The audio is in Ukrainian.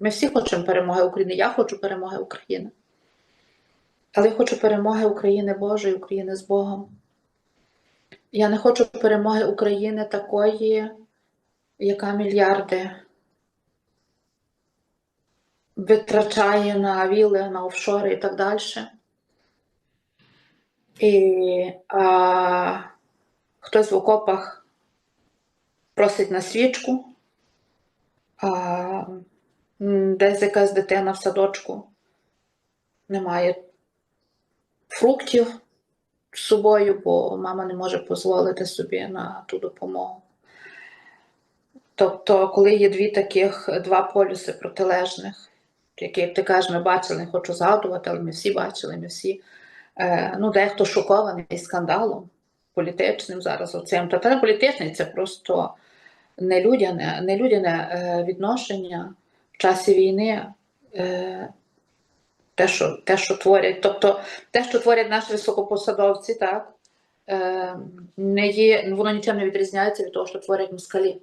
Ми всі хочемо перемоги України. Я хочу перемоги України. Але я хочу перемоги України Божої, України з Богом. Я не хочу перемоги України такої, яка мільярди витрачає на віли, на офшори і так далі. І а, хтось в окопах просить на свічку, а, десь якась дитина в садочку немає фруктів з собою, бо мама не може дозволити собі на ту допомогу. Тобто, коли є дві таких, два полюси протилежних, які, як ти кажеш, ми бачили, не хочу згадувати, але ми всі бачили, ми всі. Е, ну, дехто шокований скандалом політичним зараз оцим. Та не політичний, це просто нелюдяне, нелюдяне е, відношення в часі війни. Е, те, що, те, що творять, тобто те, що творять наші високопосадовці, так, е, не є, воно нічим не відрізняється від того, що творять москалі.